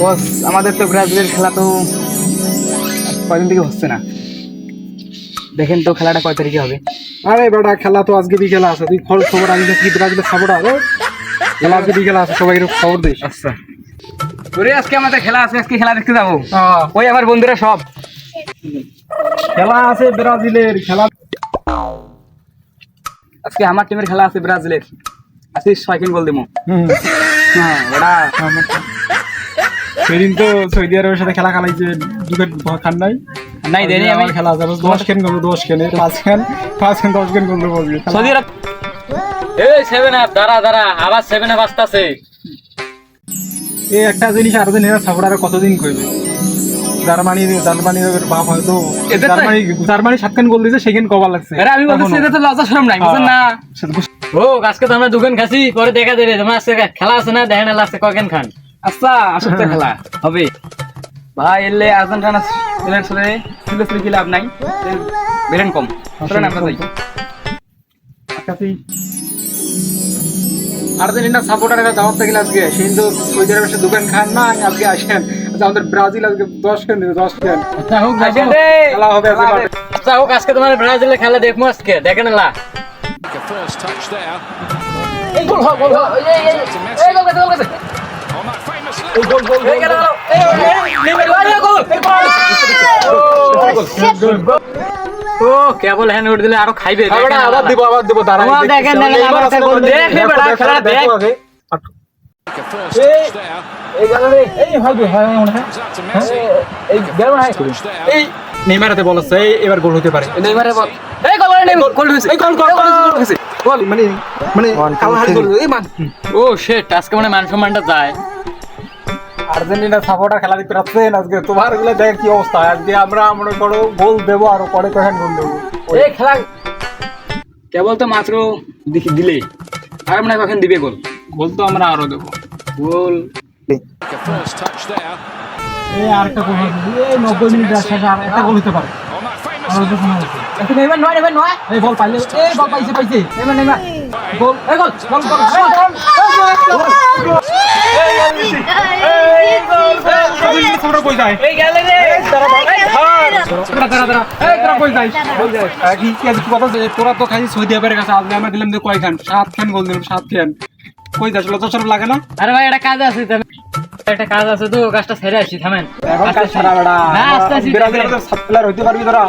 বস আমাদের তো ব্রাজিলের খেলা তো কয়দিন থেকে হচ্ছে না। দেখেন তো খেলাটা কয় তারিখে হবে। আরে বেটা খেলা তো আজকে বিকেলে আছে। তুই খবর খবর আমি কি ব্রাজিলের খবর আরে খেলা আজকে বিকেলে আছে সবাই খবর দিস। আচ্ছা। ওরে আজকে আমাদের খেলা আছে আজকে খেলা দেখতে যাব। হ্যাঁ, ওই আমার বন্ধুরা সব। খেলা আছে ব্রাজিলের খেলা আজকে আমার টিমের খেলা আছে ব্রাজিলের। আজকে ছয়খিন গোল দেবো হুম। হ্যাঁ ওরা সেদিন তো সৌদি আরবের সাথে খেলা খেলাইছে দুটো খান নাই। নাই দেরি আমি। খেলা যাবে দশ খেন করব দশ খেনে পাঁচ খেন পাঁচ খেন দশ খেন করব বলবি। সৌদি আরব এই সেভেন আপ দাঁড়া দাঁড়া আবার সেভেন আপ আসতেছে। এই একটা জিনিস আর্জেন্টিনা সাপোর্টার কতদিন করবে? জার্মানি জার্মানির বাপ হয়তো জার্মানি জার্মানি সাতখান গোল দিয়েছে সেখান কবার লাগছে। আরে আমি বলতেছি এটা তো লজ্জা শরম নাই বুঝছেন না? ও আজকে তো আমরা দুখান খাসি পরে দেখা দেবে তোমার আজকে খেলা আছে না দেখে না লাস্টে কয়খান খান? আচ্ছা আসুক তো খেলা। হবে। ভাই এলে আর্জেন্টিনা লাভ নাই। বেরেন কম। চলেন আমরা যাই। আর্জেন্টিনা সাপোর্টারেরা যাওয়ার থেকে আজকে সৌদি আরবের সাথে দোকান খান না আজকে আসেন। আচ্ছা আমাদের ব্রাজিল আজকে দশ দিবে দশ খেন। আচ্ছা হোক খেলা হবে আজকে আচ্ছা হোক আজকে তোমার ব্রাজিলের খেলা দেখব আজকে। দেখে না first touch there. ও কেবল হ্যান্ড উঠ দিলে আরও খাইবে। আবার দিব আবার দিব দেখেন বলে হয় আছে এবার গোল হতে পারে। নেইমারে বল। এই গোল গোল গোল হয়েছে। এই গোল গোল গোল হয়েছে। গোল মানে মানে মান। ও শেট আজকে মানে মান সম্মানটা যায়। আর্জেন্টিনা সাপোর্টার খেলা দেখতে পাচ্ছেন আজকে। তোমারগুলো দেখ কি অবস্থা? আজকে আমরা মনে করো গোল দেবো আর পরে কখন গোল দেবো। এই খেলা কেবল তো মাত্র দেখি দিলে আর মনে কখন দিবে গোল গোল তো আমরা আরও দেবো। গোল এই আরেকটা গোল এই নব্বই মিনিট আসছে আর একটা গোল হতে পারে। এই বল পাইলে এই বল পাইছে পাইছে। নেইমার। নেইমার গোল এই গোল গোল গোল গোল গোল কই যায়? এই গেল রে। দাঁড়া দাঁড়া দাঁড়া এই তোরা কই যাই কই যাই কি কি আজ কথা তোরা তো খাইছিস সৌদি আরবের কাছে আজকে আমরা দিলাম কয় খান? সাত খান গোল দিলাম সাত খান। কই যাস? লজ্জা সরব লাগে না? আরে ভাই একটা কাজ আছে তুমি একটা কাজ আছে তো কাজটা ছেড়ে আসি থামেন। এখন কাজ সারা বেড়া। না, আস্তে আস্তে বিরাজ সাত হইতে পারবি তোরা।